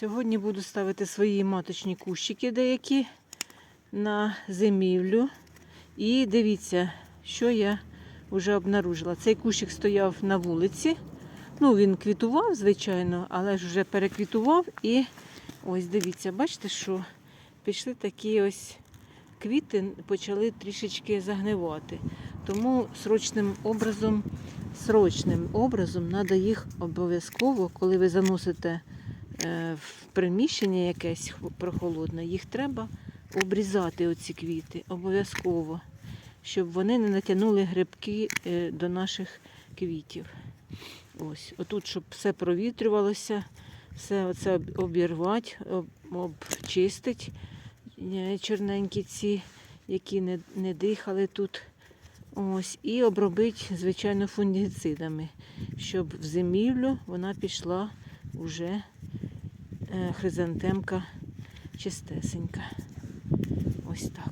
Сьогодні буду ставити свої маточні кущики деякі на зимівлю. І дивіться, що я вже обнаружила. Цей кущик стояв на вулиці. Ну, він квітував, звичайно, але ж вже переквітував. І ось дивіться, бачите, що пішли такі ось квіти, почали трішечки загнивати. Тому срочним образом, срочним образом треба їх обов'язково, коли ви заносите в приміщення якесь прохолодне, їх треба обрізати оці квіти обов'язково, щоб вони не натягнули грибки е, до наших квітів. Ось, отут, щоб все провітрювалося, все оце обірвати, обчистити е, чорненькі ці, які не, не дихали тут. Ось, і обробити, звичайно, фунгіцидами, щоб в зимівлю вона пішла уже е, хризантемка чистесенька. Ось так.